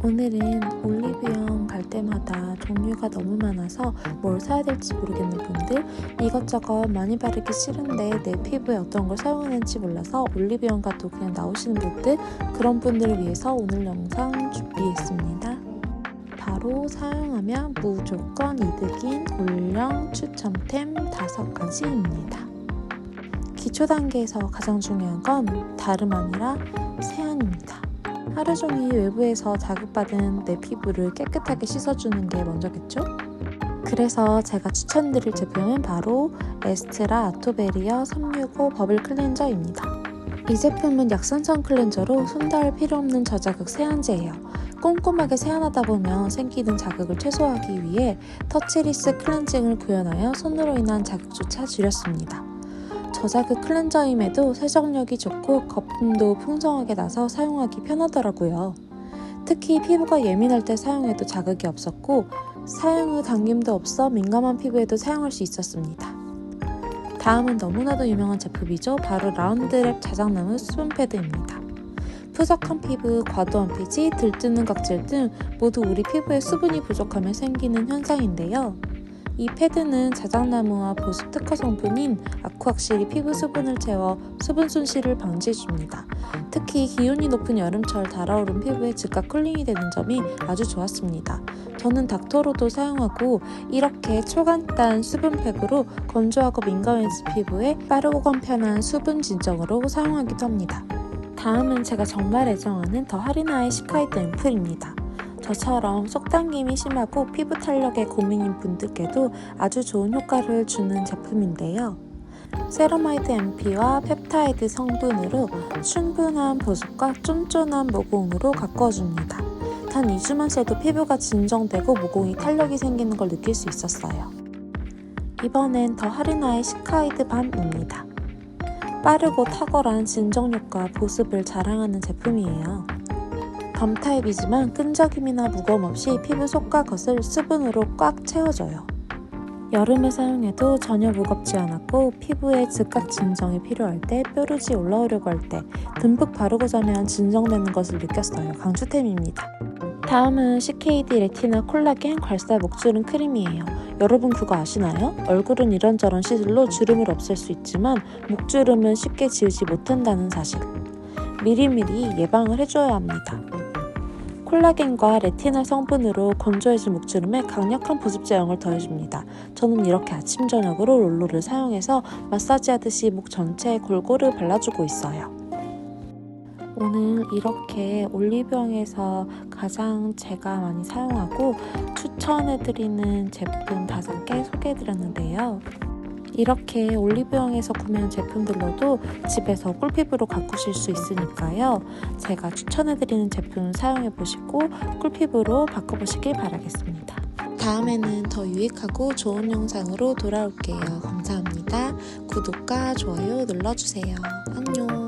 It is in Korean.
오늘은 올리브영 갈 때마다 종류가 너무 많아서 뭘 사야 될지 모르겠는 분들, 이것저것 많이 바르기 싫은데 내 피부에 어떤 걸 사용하는지 몰라서 올리브영 가도 그냥 나오시는 분들, 그런 분들을 위해서 오늘 영상 준비했습니다. 바로 사용하면 무조건 이득인 올영 추천템 5가지입니다. 기초 단계에서 가장 중요한 건 다름 아니라 세안입니다. 하루 종일 외부에서 자극받은 내 피부를 깨끗하게 씻어주는 게 먼저겠죠? 그래서 제가 추천드릴 제품은 바로 에스트라 아토베리어 365 버블 클렌저입니다. 이 제품은 약산성 클렌저로 손 닿을 필요 없는 저자극 세안제예요. 꼼꼼하게 세안하다 보면 생기는 자극을 최소화하기 위해 터치리스 클렌징을 구현하여 손으로 인한 자극조차 줄였습니다. 저자극 클렌저임에도 세정력이 좋고 거품도 풍성하게 나서 사용하기 편하더라고요. 특히 피부가 예민할 때 사용해도 자극이 없었고 사용 후 당김도 없어 민감한 피부에도 사용할 수 있었습니다. 다음은 너무나도 유명한 제품이죠. 바로 라운드랩 자작나무 수분 패드입니다. 푸석한 피부, 과도한 피지, 들뜨는 각질 등 모두 우리 피부에 수분이 부족하면 생기는 현상인데요. 이 패드는 자작나무와 보습 특화 성분인 아쿠악실이 피부 수분을 채워 수분 손실을 방지해줍니다. 특히 기온이 높은 여름철 달아오른 피부에 즉각 쿨링이 되는 점이 아주 좋았습니다. 저는 닥터로도 사용하고 이렇게 초간단 수분팩으로 건조하고 민감해진 피부에 빠르고 간편한 수분 진정으로 사용하기도 합니다. 다음은 제가 정말 애정하는 더 하리나의 시카이트 앰플입니다. 저처럼 속당김이 심하고 피부 탄력에 고민인 분들께도 아주 좋은 효과를 주는 제품인데요. 세라마이드 MP와 펩타이드 성분으로 충분한 보습과 쫀쫀한 모공으로 가꿔줍니다. 단 2주만 써도 피부가 진정되고 모공이 탄력이 생기는 걸 느낄 수 있었어요. 이번엔 더 하리나의 시카이드 밤입니다. 빠르고 탁월한 진정력과 보습을 자랑하는 제품이에요. 밤 타입이지만 끈적임이나 무거움 없이 피부 속과 겉을 수분으로 꽉 채워줘요. 여름에 사용해도 전혀 무겁지 않았고 피부에 즉각 진정이 필요할 때 뾰루지 올라오려고 할 때 듬뿍 바르고 자면 진정되는 것을 느꼈어요. 강추템입니다. 다음은 CKD 레티나 콜라겐 괄사 목주름 크림이에요. 여러분 그거 아시나요? 얼굴은 이런저런 시술로 주름을 없앨 수 있지만 목주름은 쉽게 지우지 못한다는 사실. 미리미리 예방을 해줘야 합니다. 콜라겐과 레티날 성분으로 건조해진 목주름에 강력한 보습 제형을 더해줍니다. 저는 이렇게 아침 저녁으로 롤러를 사용해서 마사지하듯이 목 전체에 골고루 발라주고 있어요. 오늘 이렇게 올리브영에서 가장 제가 많이 사용하고 추천해드리는 제품 5개 소개해드렸는데요. 이렇게 올리브영에서 구매한 제품들로도 집에서 꿀피부로 가꾸실 수 있으니까요. 제가 추천해드리는 제품 사용해보시고 꿀피부로 바꿔보시길 바라겠습니다. 다음에는 더 유익하고 좋은 영상으로 돌아올게요. 감사합니다. 구독과 좋아요 눌러주세요. 안녕.